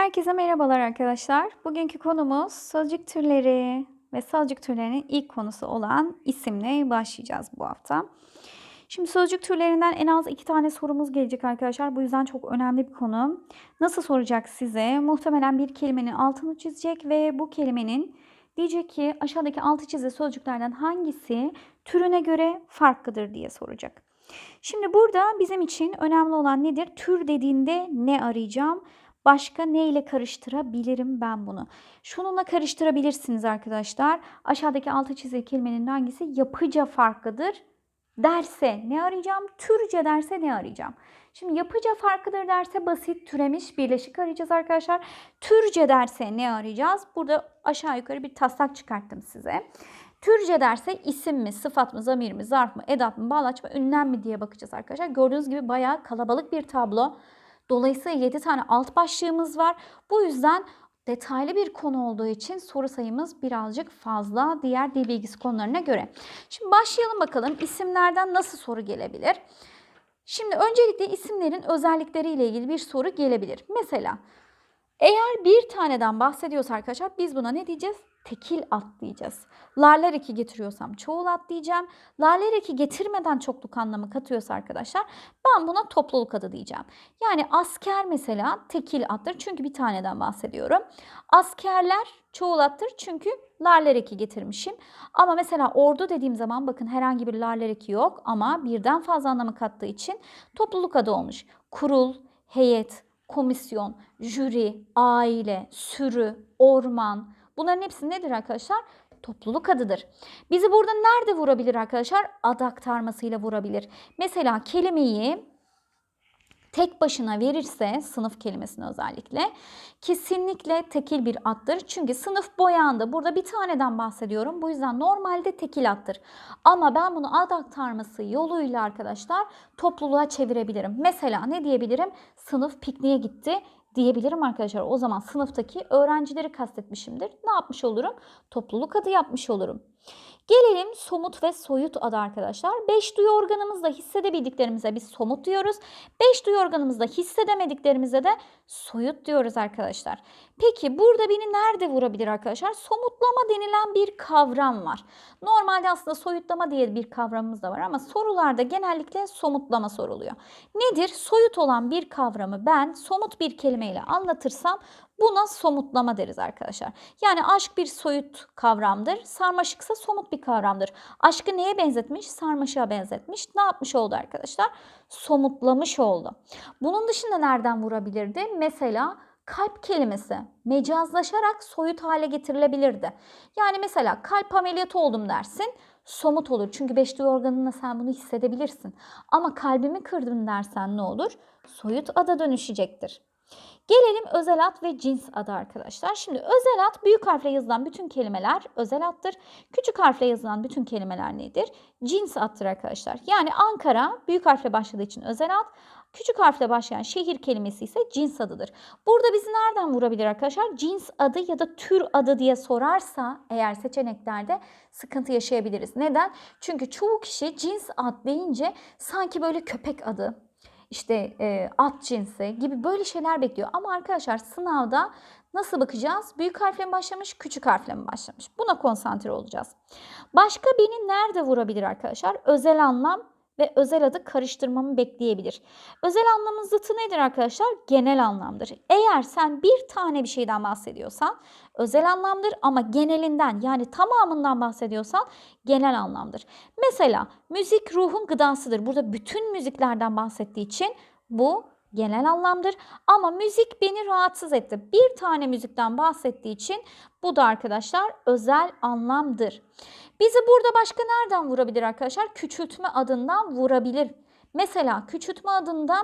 Herkese merhabalar arkadaşlar. Bugünkü konumuz sözcük türleri ve sözcük türlerinin ilk konusu olan isimle başlayacağız bu hafta. Şimdi sözcük türlerinden en az iki tane sorumuz gelecek arkadaşlar. Bu yüzden çok önemli bir konu. Nasıl soracak size? Muhtemelen bir kelimenin altını çizecek ve bu kelimenin diyecek ki aşağıdaki altı çizili sözcüklerden hangisi türüne göre farklıdır diye soracak. Şimdi burada bizim için önemli olan nedir? Tür dediğinde ne arayacağım? Başka ne ile karıştırabilirim ben bunu? Şununla karıştırabilirsiniz arkadaşlar. Aşağıdaki altı çizili kelimenin hangisi yapıca farklıdır derse ne arayacağım? Türce derse ne arayacağım? Şimdi yapıca farklıdır derse basit türemiş birleşik arayacağız arkadaşlar. Türce derse ne arayacağız? Burada aşağı yukarı bir taslak çıkarttım size. Türce derse isim mi, sıfat mı, zamir mi, zarf mı, edat mı, bağlaç mı, ünlem mi diye bakacağız arkadaşlar. Gördüğünüz gibi bayağı kalabalık bir tablo. Dolayısıyla 7 tane alt başlığımız var. Bu yüzden detaylı bir konu olduğu için soru sayımız birazcık fazla diğer dil bilgisi konularına göre. Şimdi başlayalım bakalım isimlerden nasıl soru gelebilir? Şimdi öncelikle isimlerin özellikleriyle ilgili bir soru gelebilir. Mesela eğer bir taneden bahsediyorsa arkadaşlar biz buna ne diyeceğiz? Tekil at diyeceğiz. Larlar eki getiriyorsam çoğul at diyeceğim. Larlar eki getirmeden çokluk anlamı katıyorsa arkadaşlar ben buna topluluk adı diyeceğim. Yani asker mesela tekil attır çünkü bir taneden bahsediyorum. Askerler çoğul attır çünkü larlar eki getirmişim. Ama mesela ordu dediğim zaman bakın herhangi bir larlar eki yok ama birden fazla anlamı kattığı için topluluk adı olmuş. Kurul, heyet, komisyon, jüri, aile, sürü, orman bunların hepsi nedir arkadaşlar? Topluluk adıdır. Bizi burada nerede vurabilir arkadaşlar? Ad aktarmasıyla vurabilir. Mesela kelimeyi tek başına verirse sınıf kelimesini özellikle kesinlikle tekil bir attır. Çünkü sınıf boyandı. Burada bir taneden bahsediyorum. Bu yüzden normalde tekil attır. Ama ben bunu ad aktarması yoluyla arkadaşlar topluluğa çevirebilirim. Mesela ne diyebilirim? Sınıf pikniğe gitti diyebilirim arkadaşlar. O zaman sınıftaki öğrencileri kastetmişimdir. Ne yapmış olurum? Topluluk adı yapmış olurum. Gelelim somut ve soyut adı arkadaşlar. Beş duyu organımızda hissedebildiklerimize biz somut diyoruz. Beş duyu organımızda hissedemediklerimize de soyut diyoruz arkadaşlar. Peki burada beni nerede vurabilir arkadaşlar? Somutlama denilen bir kavram var. Normalde aslında soyutlama diye bir kavramımız da var ama sorularda genellikle somutlama soruluyor. Nedir? Soyut olan bir kavramı ben somut bir kelimeyle anlatırsam Buna somutlama deriz arkadaşlar. Yani aşk bir soyut kavramdır. Sarmaşıksa somut bir kavramdır. Aşkı neye benzetmiş? Sarmaşığa benzetmiş. Ne yapmış oldu arkadaşlar? Somutlamış oldu. Bunun dışında nereden vurabilirdi? Mesela kalp kelimesi mecazlaşarak soyut hale getirilebilirdi. Yani mesela kalp ameliyatı oldum dersin somut olur. Çünkü beş duyu organında sen bunu hissedebilirsin. Ama kalbimi kırdın dersen ne olur? Soyut ada dönüşecektir. Gelelim özel ad ve cins adı arkadaşlar. Şimdi özel ad büyük harfle yazılan bütün kelimeler özel addır. Küçük harfle yazılan bütün kelimeler nedir? Cins addır arkadaşlar. Yani Ankara büyük harfle başladığı için özel ad. Küçük harfle başlayan şehir kelimesi ise cins adıdır. Burada bizi nereden vurabilir arkadaşlar? Cins adı ya da tür adı diye sorarsa eğer seçeneklerde sıkıntı yaşayabiliriz. Neden? Çünkü çoğu kişi cins ad deyince sanki böyle köpek adı, işte e, at cinsi gibi böyle şeyler bekliyor. Ama arkadaşlar sınavda nasıl bakacağız? Büyük harfle mi başlamış, küçük harfle mi başlamış? Buna konsantre olacağız. Başka beni nerede vurabilir arkadaşlar? Özel anlam ve özel adı karıştırmamı bekleyebilir. Özel anlamın zıtı nedir arkadaşlar? Genel anlamdır. Eğer sen bir tane bir şeyden bahsediyorsan özel anlamdır ama genelinden yani tamamından bahsediyorsan genel anlamdır. Mesela müzik ruhun gıdasıdır. Burada bütün müziklerden bahsettiği için bu genel anlamdır. Ama müzik beni rahatsız etti. Bir tane müzikten bahsettiği için bu da arkadaşlar özel anlamdır. Bizi burada başka nereden vurabilir arkadaşlar? Küçültme adından vurabilir. Mesela küçültme adında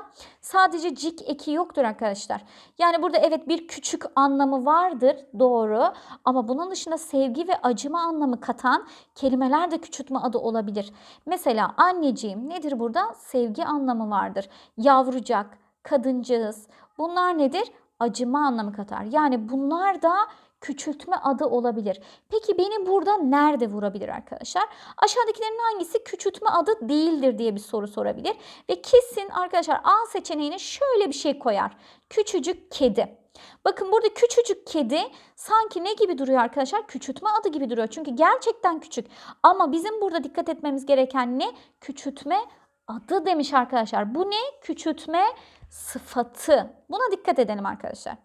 sadece cik eki yoktur arkadaşlar. Yani burada evet bir küçük anlamı vardır doğru ama bunun dışında sevgi ve acıma anlamı katan kelimeler de küçültme adı olabilir. Mesela anneciğim nedir burada? Sevgi anlamı vardır. Yavrucak, kadıncağız bunlar nedir? Acıma anlamı katar. Yani bunlar da küçültme adı olabilir. Peki beni burada nerede vurabilir arkadaşlar? Aşağıdakilerin hangisi küçültme adı değildir diye bir soru sorabilir. Ve kesin arkadaşlar A seçeneğine şöyle bir şey koyar. Küçücük kedi. Bakın burada küçücük kedi sanki ne gibi duruyor arkadaşlar? Küçültme adı gibi duruyor. Çünkü gerçekten küçük. Ama bizim burada dikkat etmemiz gereken ne? Küçültme adı demiş arkadaşlar. Bu ne? Küçültme sıfatı. Buna dikkat edelim arkadaşlar.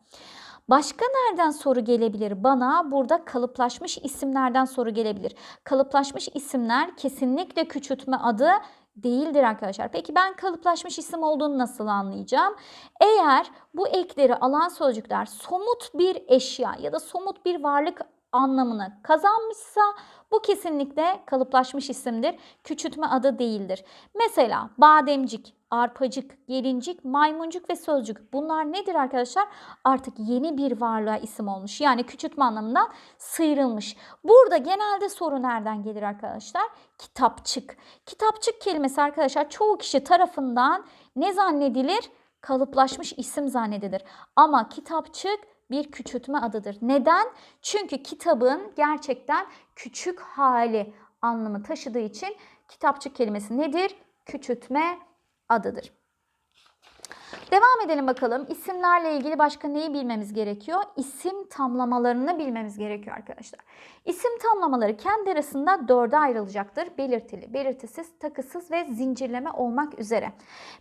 Başka nereden soru gelebilir? Bana burada kalıplaşmış isimlerden soru gelebilir. Kalıplaşmış isimler kesinlikle küçültme adı değildir arkadaşlar. Peki ben kalıplaşmış isim olduğunu nasıl anlayacağım? Eğer bu ekleri alan sözcükler somut bir eşya ya da somut bir varlık anlamını kazanmışsa bu kesinlikle kalıplaşmış isimdir. Küçültme adı değildir. Mesela bademcik, arpacık, gelincik, maymuncuk ve sözcük. Bunlar nedir arkadaşlar? Artık yeni bir varlığa isim olmuş. Yani küçültme anlamından sıyrılmış. Burada genelde soru nereden gelir arkadaşlar? Kitapçık. Kitapçık kelimesi arkadaşlar çoğu kişi tarafından ne zannedilir? Kalıplaşmış isim zannedilir. Ama kitapçık bir küçültme adıdır. Neden? Çünkü kitabın gerçekten küçük hali anlamı taşıdığı için kitapçık kelimesi nedir? Küçültme adıdır. Devam edelim bakalım. İsimlerle ilgili başka neyi bilmemiz gerekiyor? İsim tamlamalarını bilmemiz gerekiyor arkadaşlar. İsim tamlamaları kendi arasında dörde ayrılacaktır. Belirtili, belirtisiz, takısız ve zincirleme olmak üzere.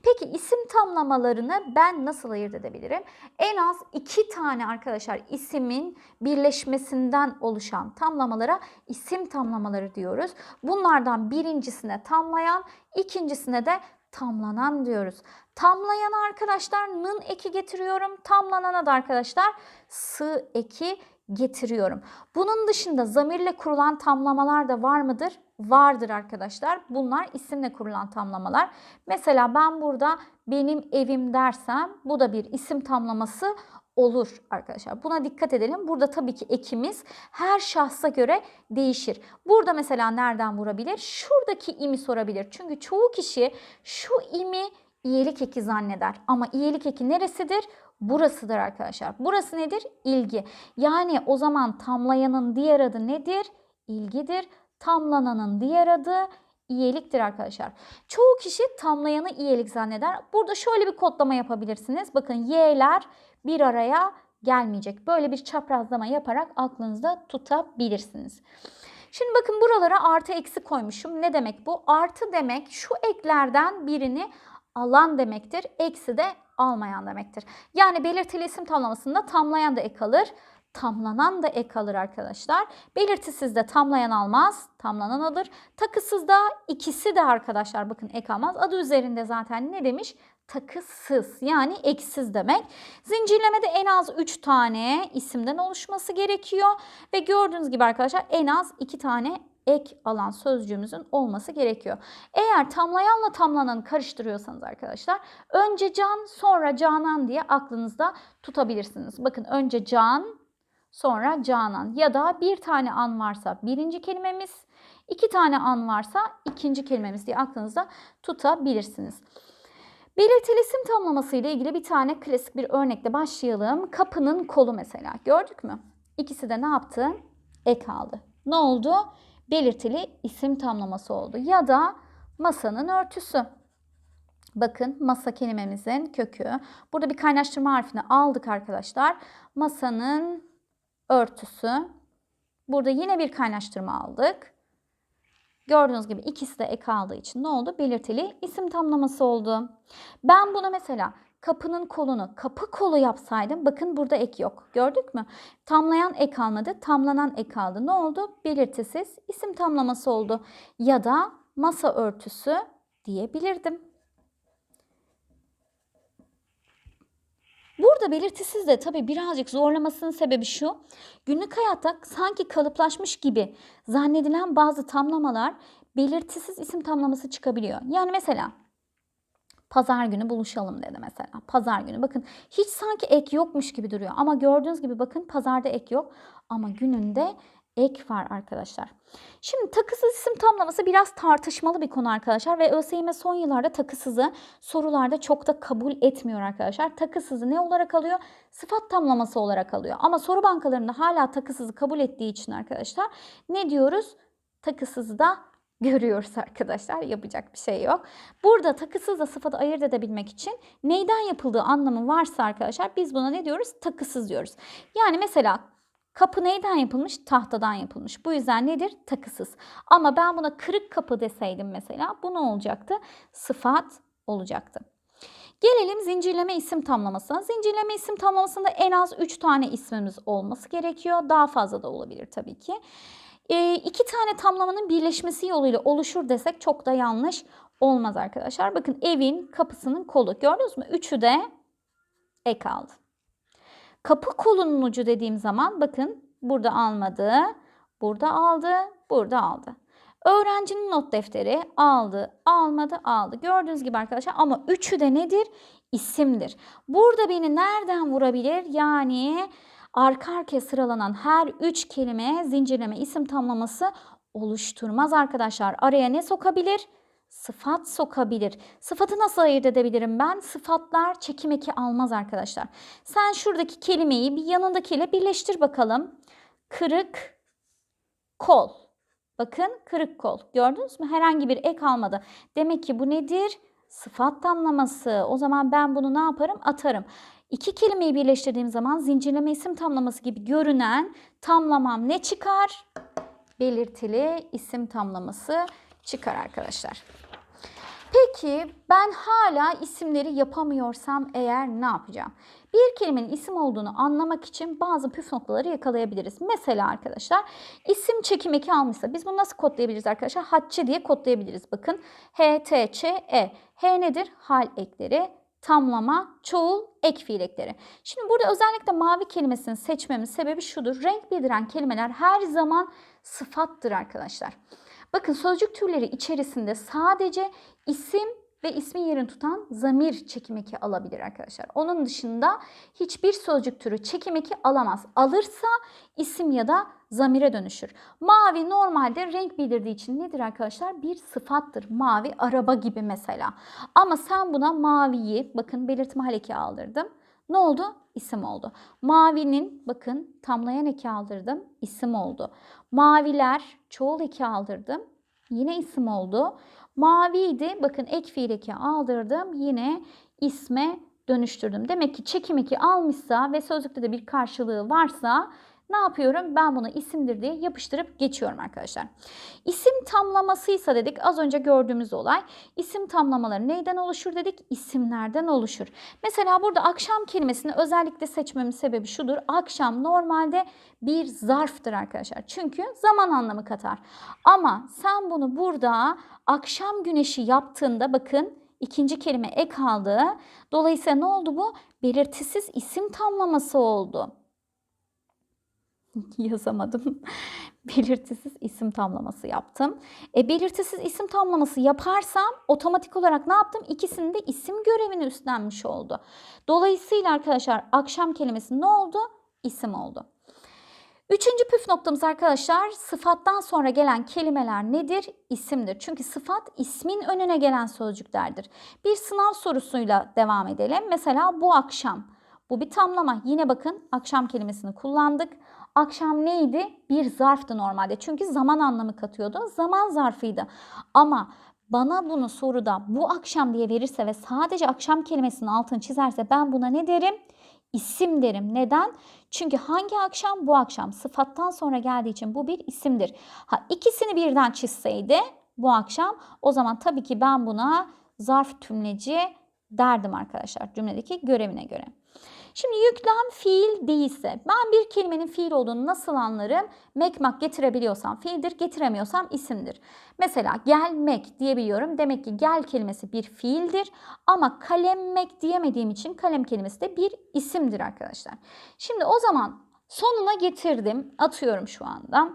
Peki isim tamlamalarını ben nasıl ayırt edebilirim? En az iki tane arkadaşlar isimin birleşmesinden oluşan tamlamalara isim tamlamaları diyoruz. Bunlardan birincisine tamlayan, ikincisine de tamlanan diyoruz. Tamlayana arkadaşlar nın eki getiriyorum. Tamlanana da arkadaşlar sı eki getiriyorum. Bunun dışında zamirle kurulan tamlamalar da var mıdır? Vardır arkadaşlar. Bunlar isimle kurulan tamlamalar. Mesela ben burada benim evim dersem bu da bir isim tamlaması olur arkadaşlar. Buna dikkat edelim. Burada tabii ki ekimiz her şahsa göre değişir. Burada mesela nereden vurabilir? Şuradaki imi sorabilir. Çünkü çoğu kişi şu imi iyilik eki zanneder. Ama iyilik eki neresidir? Burasıdır arkadaşlar. Burası nedir? İlgi. Yani o zaman tamlayanın diğer adı nedir? İlgidir. Tamlananın diğer adı iyiliktir arkadaşlar. Çoğu kişi tamlayanı iyilik zanneder. Burada şöyle bir kodlama yapabilirsiniz. Bakın y'ler bir araya gelmeyecek. Böyle bir çaprazlama yaparak aklınızda tutabilirsiniz. Şimdi bakın buralara artı eksi koymuşum. Ne demek bu? Artı demek şu eklerden birini alan demektir. Eksi de almayan demektir. Yani belirtili isim tamlamasında tamlayan da ek alır. Tamlanan da ek alır arkadaşlar. Belirtisiz de tamlayan almaz, tamlanan alır. Takısız da ikisi de arkadaşlar bakın ek almaz. Adı üzerinde zaten ne demiş? Takısız yani eksiz demek. Zincirlemede en az 3 tane isimden oluşması gerekiyor. Ve gördüğünüz gibi arkadaşlar en az 2 tane ek alan sözcüğümüzün olması gerekiyor. Eğer tamlayanla tamlananı karıştırıyorsanız arkadaşlar önce can sonra canan diye aklınızda tutabilirsiniz. Bakın önce can sonra canan ya da bir tane an varsa birinci kelimemiz, iki tane an varsa ikinci kelimemiz diye aklınızda tutabilirsiniz. Belirtili isim tamlaması ile ilgili bir tane klasik bir örnekle başlayalım. Kapının kolu mesela. Gördük mü? İkisi de ne yaptı? Ek aldı. Ne oldu? Belirtili isim tamlaması oldu. Ya da masanın örtüsü. Bakın masa kelimemizin kökü. Burada bir kaynaştırma harfini aldık arkadaşlar. Masanın örtüsü. Burada yine bir kaynaştırma aldık. Gördüğünüz gibi ikisi de ek aldığı için ne oldu? Belirtili isim tamlaması oldu. Ben bunu mesela kapının kolunu kapı kolu yapsaydım bakın burada ek yok. Gördük mü? Tamlayan ek almadı, tamlanan ek aldı. Ne oldu? Belirtisiz isim tamlaması oldu. Ya da masa örtüsü diyebilirdim. Burada belirtisiz de tabii birazcık zorlamasının sebebi şu. Günlük hayatta sanki kalıplaşmış gibi zannedilen bazı tamlamalar belirtisiz isim tamlaması çıkabiliyor. Yani mesela pazar günü buluşalım dedi mesela. Pazar günü bakın hiç sanki ek yokmuş gibi duruyor ama gördüğünüz gibi bakın pazarda ek yok ama gününde ek var arkadaşlar. Şimdi takısız isim tamlaması biraz tartışmalı bir konu arkadaşlar ve ÖSYM son yıllarda takısızı sorularda çok da kabul etmiyor arkadaşlar. Takısızı ne olarak alıyor? Sıfat tamlaması olarak alıyor. Ama soru bankalarında hala takısızı kabul ettiği için arkadaşlar ne diyoruz? Takısızı da görüyoruz arkadaşlar. Yapacak bir şey yok. Burada takısızla sıfatı ayırt edebilmek için neyden yapıldığı anlamı varsa arkadaşlar biz buna ne diyoruz? Takısız diyoruz. Yani mesela kapı neyden yapılmış? Tahtadan yapılmış. Bu yüzden nedir? Takısız. Ama ben buna kırık kapı deseydim mesela bu ne olacaktı? Sıfat olacaktı. Gelelim zincirleme isim tamlamasına. Zincirleme isim tamlamasında en az 3 tane ismimiz olması gerekiyor. Daha fazla da olabilir tabii ki. E, iki tane tamlamanın birleşmesi yoluyla oluşur desek çok da yanlış olmaz arkadaşlar. Bakın evin kapısının kolu gördünüz mü? Üçü de ek aldı. Kapı kolunun ucu dediğim zaman bakın burada almadı, burada aldı, burada aldı. Öğrencinin not defteri aldı, almadı, aldı. Gördüğünüz gibi arkadaşlar ama üçü de nedir? İsimdir. Burada beni nereden vurabilir? Yani arka arkaya sıralanan her üç kelime zincirleme isim tamlaması oluşturmaz arkadaşlar. Araya ne sokabilir? Sıfat sokabilir. Sıfatı nasıl ayırt edebilirim ben? Sıfatlar çekim eki almaz arkadaşlar. Sen şuradaki kelimeyi bir yanındakiyle birleştir bakalım. Kırık kol. Bakın kırık kol. Gördünüz mü? Herhangi bir ek almadı. Demek ki bu nedir? Sıfat tamlaması. O zaman ben bunu ne yaparım? Atarım. İki kelimeyi birleştirdiğim zaman zincirleme isim tamlaması gibi görünen tamlamam ne çıkar? Belirtili isim tamlaması çıkar arkadaşlar. Peki ben hala isimleri yapamıyorsam eğer ne yapacağım? Bir kelimenin isim olduğunu anlamak için bazı püf noktaları yakalayabiliriz. Mesela arkadaşlar isim çekim eki almışsa biz bunu nasıl kodlayabiliriz arkadaşlar? Hatçı diye kodlayabiliriz. Bakın H, T, Ç, E. H nedir? Hal ekleri tamlama, çoğul, ek fiil ekleri. Şimdi burada özellikle mavi kelimesini seçmemin sebebi şudur. Renk bildiren kelimeler her zaman sıfattır arkadaşlar. Bakın sözcük türleri içerisinde sadece isim ve ismin yerini tutan zamir çekim eki alabilir arkadaşlar. Onun dışında hiçbir sözcük türü çekim eki alamaz. Alırsa isim ya da zamire dönüşür. Mavi normalde renk bildirdiği için nedir arkadaşlar? Bir sıfattır. Mavi araba gibi mesela. Ama sen buna maviyi bakın belirtme haleki aldırdım. Ne oldu? İsim oldu. Mavinin bakın tamlayan eki aldırdım. isim oldu. Maviler çoğul eki aldırdım. Yine isim oldu. Maviydi. Bakın ek fiil eki aldırdım. Yine isme dönüştürdüm. Demek ki çekim eki almışsa ve sözlükte de bir karşılığı varsa ne yapıyorum? Ben bunu isimdir diye yapıştırıp geçiyorum arkadaşlar. İsim tamlamasıysa dedik az önce gördüğümüz olay. İsim tamlamaları neyden oluşur dedik? İsimlerden oluşur. Mesela burada akşam kelimesini özellikle seçmemin sebebi şudur. Akşam normalde bir zarftır arkadaşlar. Çünkü zaman anlamı katar. Ama sen bunu burada akşam güneşi yaptığında bakın ikinci kelime ek aldı. Dolayısıyla ne oldu bu? Belirtisiz isim tamlaması oldu. yazamadım. belirtisiz isim tamlaması yaptım. E, belirtisiz isim tamlaması yaparsam otomatik olarak ne yaptım? İkisinin de isim görevini üstlenmiş oldu. Dolayısıyla arkadaşlar akşam kelimesi ne oldu? İsim oldu. Üçüncü püf noktamız arkadaşlar sıfattan sonra gelen kelimeler nedir? İsimdir. Çünkü sıfat ismin önüne gelen sözcüklerdir. Bir sınav sorusuyla devam edelim. Mesela bu akşam. Bu bir tamlama. Yine bakın akşam kelimesini kullandık. Akşam neydi? Bir zarftı normalde. Çünkü zaman anlamı katıyordu. Zaman zarfıydı. Ama bana bunu soruda bu akşam diye verirse ve sadece akşam kelimesinin altını çizerse ben buna ne derim? İsim derim. Neden? Çünkü hangi akşam? Bu akşam. Sıfattan sonra geldiği için bu bir isimdir. Ha ikisini birden çizseydi bu akşam o zaman tabii ki ben buna zarf tümleci derdim arkadaşlar cümledeki görevine göre. Şimdi yüklem fiil değilse ben bir kelimenin fiil olduğunu nasıl anlarım? Mekmak getirebiliyorsam fiildir, getiremiyorsam isimdir. Mesela gelmek diyebiliyorum. Demek ki gel kelimesi bir fiildir ama kalemmek diyemediğim için kalem kelimesi de bir isimdir arkadaşlar. Şimdi o zaman sonuna getirdim. Atıyorum şu anda.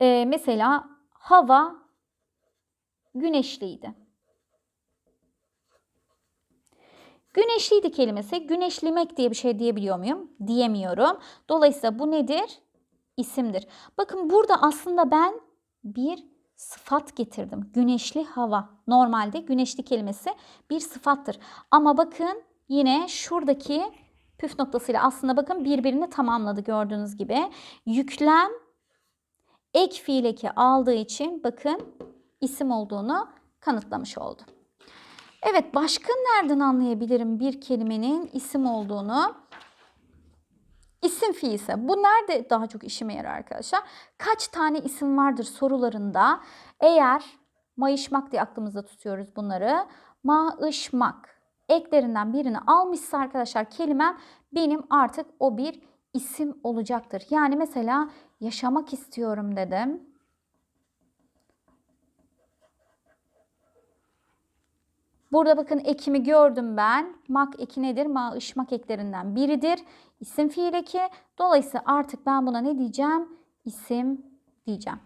Ee, mesela hava güneşliydi. Güneşliydi kelimesi güneşlimek diye bir şey diyebiliyor muyum? Diyemiyorum. Dolayısıyla bu nedir? İsimdir. Bakın burada aslında ben bir sıfat getirdim. Güneşli hava. Normalde güneşli kelimesi bir sıfattır. Ama bakın yine şuradaki püf noktasıyla aslında bakın birbirini tamamladı gördüğünüz gibi. Yüklem ek fiil eki aldığı için bakın isim olduğunu kanıtlamış oldu. Evet başka nereden anlayabilirim bir kelimenin isim olduğunu? İsim fiilse. Bu nerede daha çok işime yarar arkadaşlar? Kaç tane isim vardır sorularında? Eğer mayışmak diye aklımızda tutuyoruz bunları. Maışmak eklerinden birini almışsa arkadaşlar kelimem benim artık o bir isim olacaktır. Yani mesela yaşamak istiyorum dedim. Burada bakın ekimi gördüm ben. Mak eki nedir? Ma ışmak eklerinden biridir. İsim fiil eki. Dolayısıyla artık ben buna ne diyeceğim? İsim diyeceğim.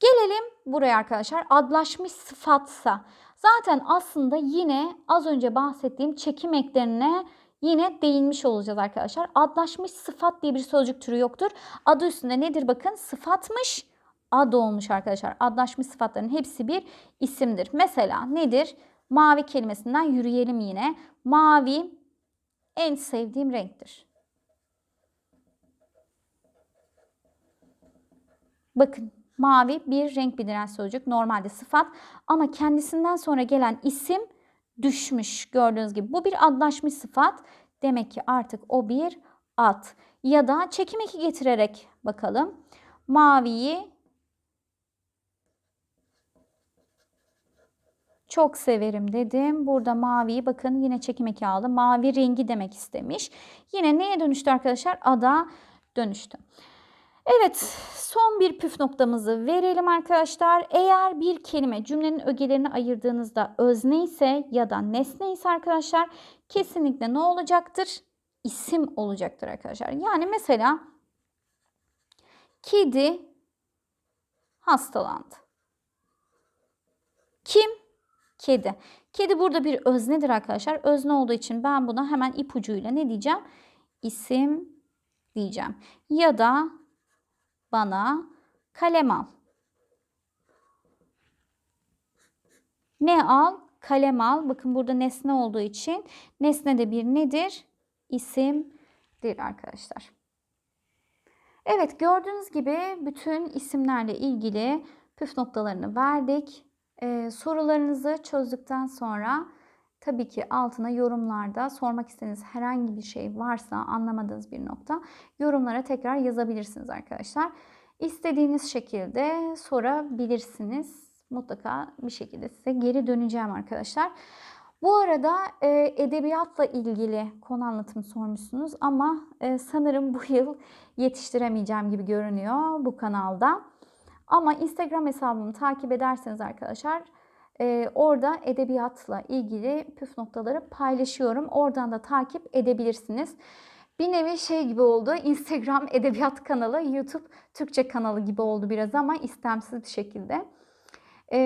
Gelelim buraya arkadaşlar. Adlaşmış sıfatsa. Zaten aslında yine az önce bahsettiğim çekim eklerine yine değinmiş olacağız arkadaşlar. Adlaşmış sıfat diye bir sözcük türü yoktur. Adı üstünde nedir bakın? Sıfatmış, ad olmuş arkadaşlar. Adlaşmış sıfatların hepsi bir isimdir. Mesela nedir? Mavi kelimesinden yürüyelim yine. Mavi en sevdiğim renktir. Bakın mavi bir renk bildiren sözcük. Normalde sıfat ama kendisinden sonra gelen isim düşmüş gördüğünüz gibi. Bu bir adlaşmış sıfat. Demek ki artık o bir ad. Ya da çekim eki getirerek bakalım. Maviyi çok severim dedim. Burada maviyi bakın yine çekim eki aldı. Mavi rengi demek istemiş. Yine neye dönüştü arkadaşlar? Ada dönüştü. Evet, son bir püf noktamızı verelim arkadaşlar. Eğer bir kelime cümlenin ögelerini ayırdığınızda özne ise ya da nesne ise arkadaşlar kesinlikle ne olacaktır? İsim olacaktır arkadaşlar. Yani mesela kedi hastalandı. Kim? Kedi. Kedi burada bir öznedir arkadaşlar. Özne olduğu için ben buna hemen ipucuyla ne diyeceğim? İsim diyeceğim. Ya da bana kalem al. Ne al? Kalem al. Bakın burada nesne olduğu için nesne de bir nedir? İsimdir arkadaşlar. Evet gördüğünüz gibi bütün isimlerle ilgili püf noktalarını verdik. Ee, sorularınızı çözdükten sonra tabii ki altına yorumlarda sormak istediğiniz herhangi bir şey varsa anlamadığınız bir nokta yorumlara tekrar yazabilirsiniz arkadaşlar. İstediğiniz şekilde sorabilirsiniz. Mutlaka bir şekilde size geri döneceğim arkadaşlar. Bu arada e, edebiyatla ilgili konu anlatımı sormuşsunuz ama e, sanırım bu yıl yetiştiremeyeceğim gibi görünüyor bu kanalda. Ama Instagram hesabımı takip ederseniz arkadaşlar e, orada edebiyatla ilgili püf noktaları paylaşıyorum. Oradan da takip edebilirsiniz. Bir nevi şey gibi oldu. Instagram edebiyat kanalı, YouTube Türkçe kanalı gibi oldu biraz ama istemsiz bir şekilde. Ee,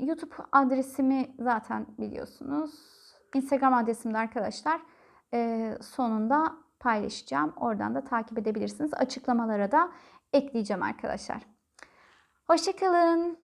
YouTube adresimi zaten biliyorsunuz. Instagram adresimde arkadaşlar e, sonunda paylaşacağım. Oradan da takip edebilirsiniz. Açıklamalara da ekleyeceğim arkadaşlar. Hoşçakalın.